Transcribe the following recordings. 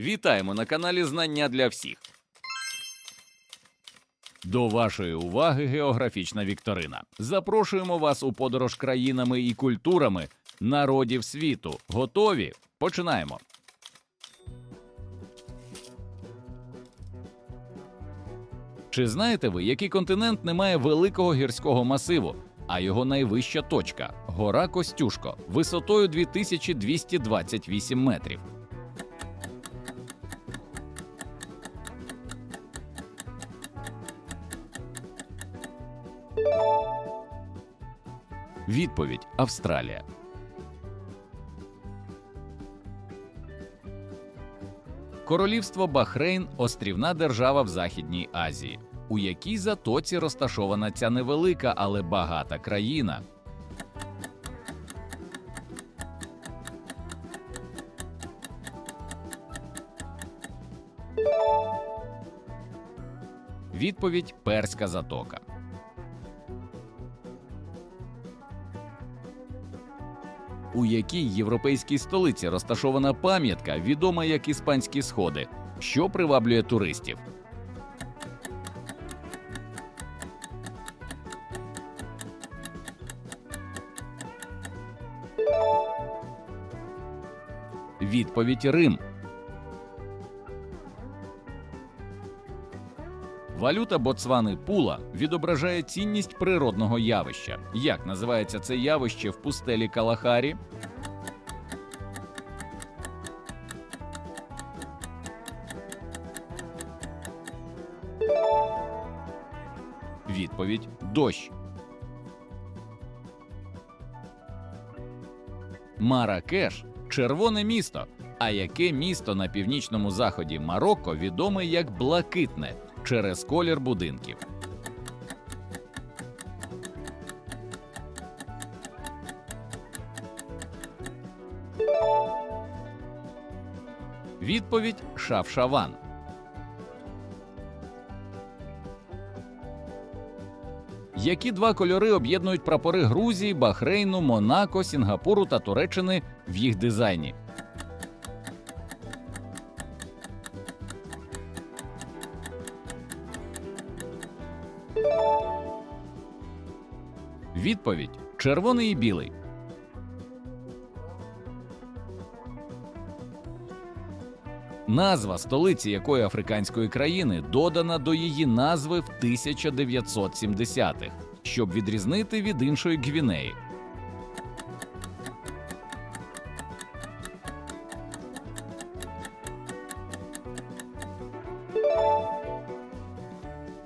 Вітаємо на каналі Знання для всіх. До вашої уваги географічна вікторина. Запрошуємо вас у подорож країнами і культурами народів світу. Готові? Починаємо. Чи знаєте ви, який континент не має великого гірського масиву, а його найвища точка гора Костюшко, висотою 2228 метрів? Відповідь Австралія. Королівство Бахрейн острівна держава в Західній Азії, у якій затоці розташована ця невелика, але багата країна. Відповідь Перська затока. У якій європейській столиці розташована пам'ятка, відома як іспанські сходи, що приваблює туристів. Відповідь Рим. Валюта Боцвани Пула відображає цінність природного явища. Як називається це явище в пустелі Калахарі? Відповідь дощ. Маракеш червоне місто. А яке місто на північному заході Марокко відоме як блакитне через колір будинків? Відповідь Шавшаван. Які два кольори об'єднують прапори Грузії, Бахрейну, Монако, Сінгапуру та Туреччини в їх дизайні? Відповідь червоний і білий. Назва столиці якої африканської країни додана до її назви в 1970-х, щоб відрізнити від іншої Гвінеї.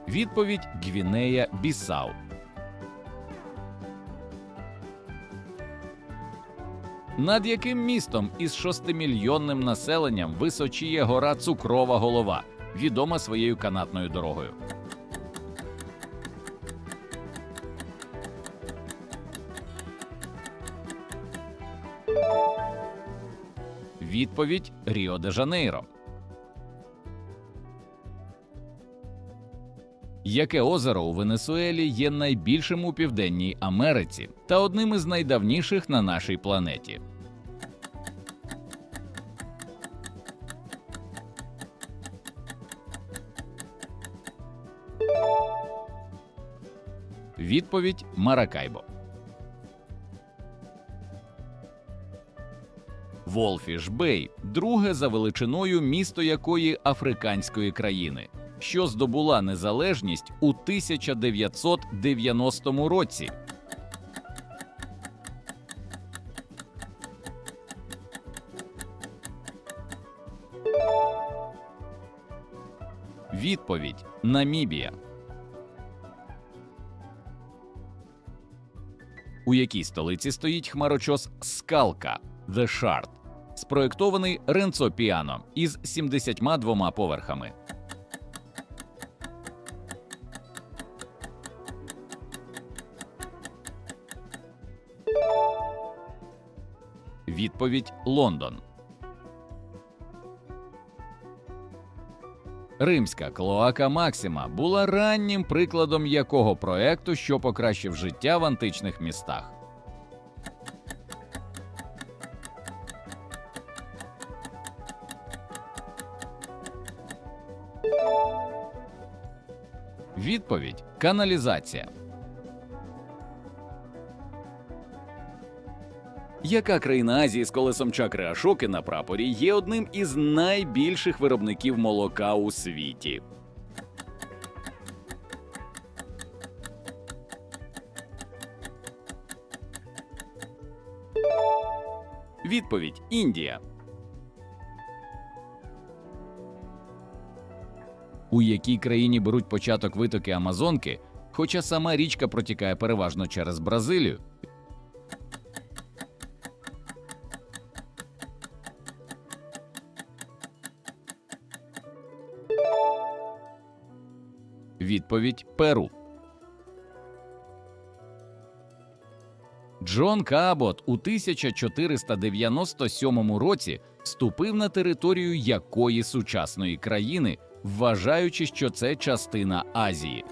Відповідь Гвінея Бісау. Над яким містом із шостимільйонним населенням височіє гора Цукрова Голова, відома своєю канатною дорогою. Відповідь Ріо де Жанейро. Яке озеро у Венесуелі є найбільшим у Південній Америці та одним із найдавніших на нашій планеті? Відповідь Маракайбо. Волфіш Бей друге за величиною місто якої африканської країни, що здобула незалежність у 1990 році. Відповідь Намібія. у якій столиці стоїть хмарочос Скалка The Shard, спроєктований Ренцо Піано із 72 поверхами. Відповідь Лондон. Римська клоака Максима була раннім прикладом якого проекту, що покращив життя в античних містах. Відповідь каналізація. Яка країна Азії з колесом чакри Ашоки на прапорі є одним із найбільших виробників молока у світі? Відповідь Індія. У якій країні беруть початок витоки Амазонки, хоча сама річка протікає переважно через Бразилію? Відповідь Перу. Джон Кабот у 1497 році вступив на територію якої сучасної країни, вважаючи, що це частина Азії.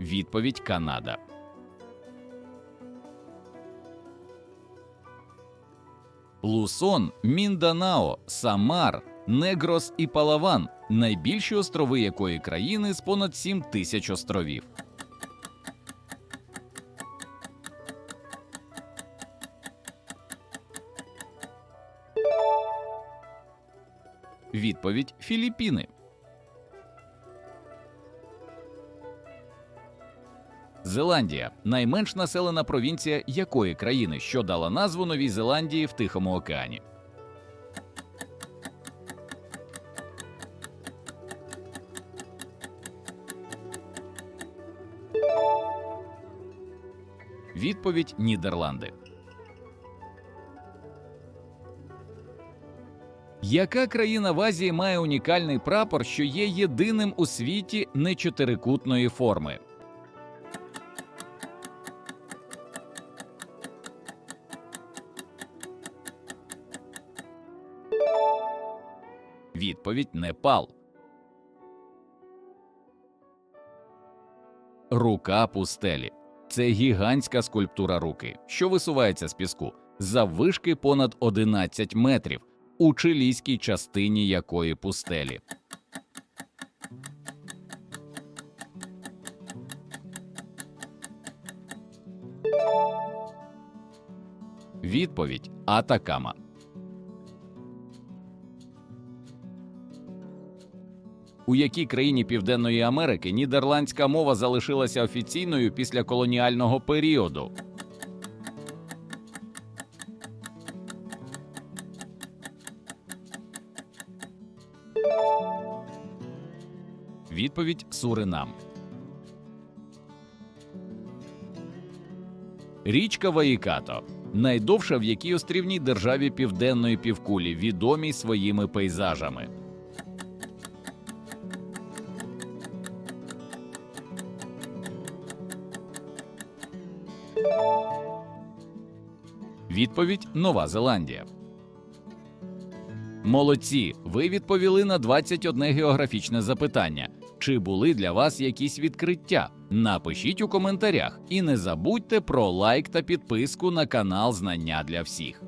Відповідь Канада. Лусон, Мінданао, Самар, Негрос і Палаван найбільші острови якої країни з понад 7 тисяч островів. Відповідь Філіппіни. Зеландія найменш населена провінція якої країни, що дала назву Новій Зеландії в Тихому океані. Відповідь Нідерланди. Яка країна в Азії має унікальний прапор, що є єдиним у світі не чотирикутної форми? Відповідь Непал. Рука пустелі. Це гігантська скульптура руки, що висувається з піску заввишки понад 11 метрів у чилійській частині якої пустелі. Відповідь Атакама. У якій країні Південної Америки нідерландська мова залишилася офіційною після колоніального періоду? Відповідь Суринам. Річка Ваїкато найдовша в якій острівній державі Південної півкулі, відомій своїми пейзажами. Відповідь Нова Зеландія. Молодці. Ви відповіли на 21 географічне запитання. Чи були для вас якісь відкриття? Напишіть у коментарях і не забудьте про лайк та підписку на канал Знання для всіх.